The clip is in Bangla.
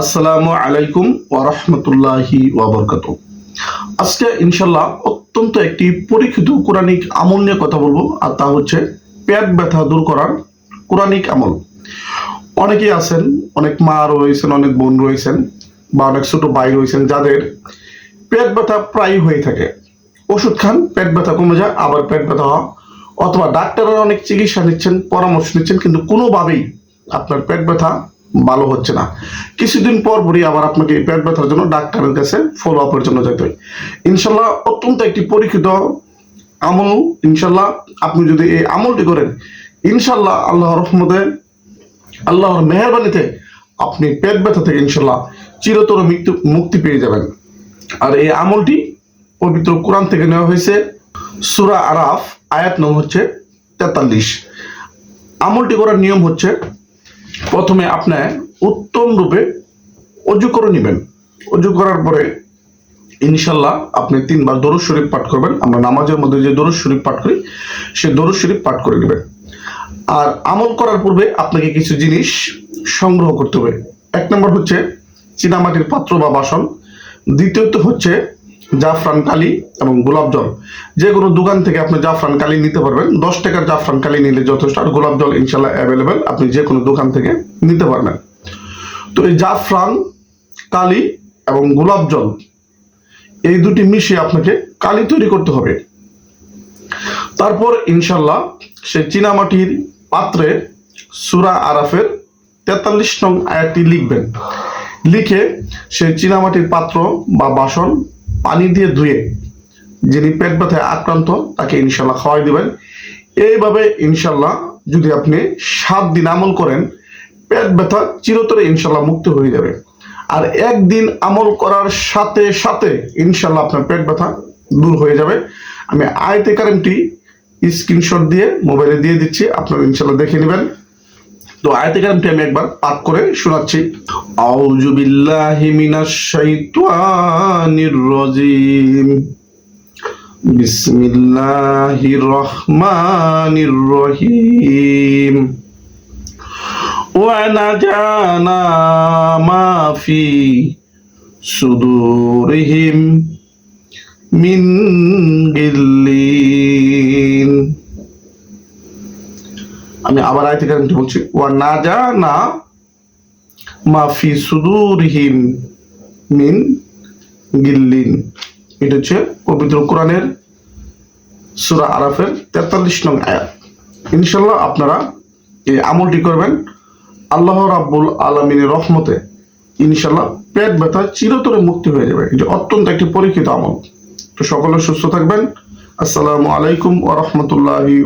আসসালামু আলাইকুম ওরহমতুল্লাহি ওয়াবরকাত আজকে ইনশাল্লাহ অত্যন্ত একটি পরীক্ষিত কোরআনিক আমল নিয়ে কথা বলব, আর তা হচ্ছে পেট ব্যথা দূর করার কোরআনিক আমল। অনেকেই আছেন, অনেক মা রয়েছেন, অনেক বোন রয়েছেন, বা অনেক ছোট ভাই রয়েছেন, যাদের পেট ব্যথা প্রায় হয়ে থাকে। ওষুধ খান, পেট ব্যথা কমে যায়, আবার পেট ব্যথা হওয়া অথবা ডাক্তাররা অনেক চিকিৎসা নিচ্ছেন, পরামর্শ নিচ্ছেন, কিন্তু কোনোভাবেই আপনার পেট ব্যথা ভালো হচ্ছে না। কিছুদিন পর পরই আবার আপনাকে পেট ব্যথার জন্য ডাক্তারের কাছে ফলো আপের জন্য যেতে হয়। ইনশাল্লাহ অত্যন্ত একটি পরীক্ষিত আমল, ইনশাল্লাহ আপনি যদি এই আমলটি করেন, ইনশাল্লাহ আল্লাহর রহমতে, আল্লাহর মেহরবানিতে আপনি পেট ব্যথা থেকে ইনশাল্লাহ চিরতর মৃত্যু, মুক্তি পেয়ে যাবেন। আর এই আমলটি পবিত্র কোরআন থেকে নেওয়া হয়েছে, সুরা আরাফ, আয়াত নম্বর হচ্ছে তেতাল্লিশ। আমলটি করার নিয়ম হচ্ছে প্রথমে আপনি উত্তম রূপে অজু করে নেবেন। অজু করার পরে ইনশাল্লাহ আপনি তিনবার দরুদ শরীফ পাঠ করবেন। আমরা নামাজের মধ্যে যে দরুদ শরীফ পাঠ করি, সে দরুদ শরীফ পাঠ করে নেবেন। আর আমল করার পূর্বে আপনাকে কিছু জিনিস সংগ্রহ করতে হবে। এক নম্বর হচ্ছে চীনামাটির পাত্র বা বাসন। দ্বিতীয়ত হচ্ছে জাফরান কালি এবং গোলাপ জল। যে কোনো দোকান থেকে আপনি জাফরান কালি নিতে পারবেন। দশ টাকার জাফরান কালি নিলে যথেষ্ট। আর গোলাপ জল ইনশাল্লাহ অ্যাভেলেবেল আপনি যে কোনো দোকান থেকে নিতে পারবেন। তো এই জাফরান কালি এবং গোলাপ জল, এই দুটি মিশিয়ে আপনাকে কালি তৈরি করতে হবে। তারপর ইনশাল্লাহ সে চীনামাটির পাত্রে সুরা আরাফের তেতাল্লিশ নং আয়াতটি লিখবেন। লিখে সেই চীনামাটির পাত্র বা বাসন পানি দিয়ে ধুয়ে যিনি পেট ব্যথায় আক্রান্ত, তাকে ইনশাল্লাহ খাওয়াই দিবেন। এইভাবে ইনশাল্লাহ যদি আপনি সাত দিন আমল করেন, পেট ব্যথা চিরতরে ইনশাল্লাহ মুক্ত হয়ে যাবে। আর একদিন আমল করার সাথে সাথে ইনশাল্লাহ আপনার পেট ব্যথা দূর হয়ে যাবে। আমি আয়তে কারেন্টটি স্ক্রিনশট দিয়ে মোবাইলে দিয়ে দিচ্ছি, আপনারা ইনশাল্লাহ দেখে নেবেন। তো আয়াতে কালামটি আমি একবার পাঠ করে শোনাচ্ছি আউযু বিল্লাহি মিনাশ শাইতানির রাজিম বিসমিল্লাহির রহমানির রহিম ونجانا ما في صدورهم من غلين আমি আবার আয়তে কারণটি বলছি। ওয়া না যা না মাফি সুদুরহিম মিন গিল্লিন। এটা হচ্ছে পবিত্র কোরআনের সুরা আরাফের তেতাল্লিশ নং আয়াত। ইনশাল্লাহ আপনারা এই আমলটি করবেন। আল্লাহ রাব্বুল আলমিনের রহমতে ইনশাল্লাহ পেট ব্যথা চিরতরে মুক্তি হয়ে যাবে। এটা অত্যন্ত একটি পরীক্ষিত আমল। তো সকলে সুস্থ থাকবেন। আসসালামু আলাইকুম ওয়া রাহমাতুল্লাহি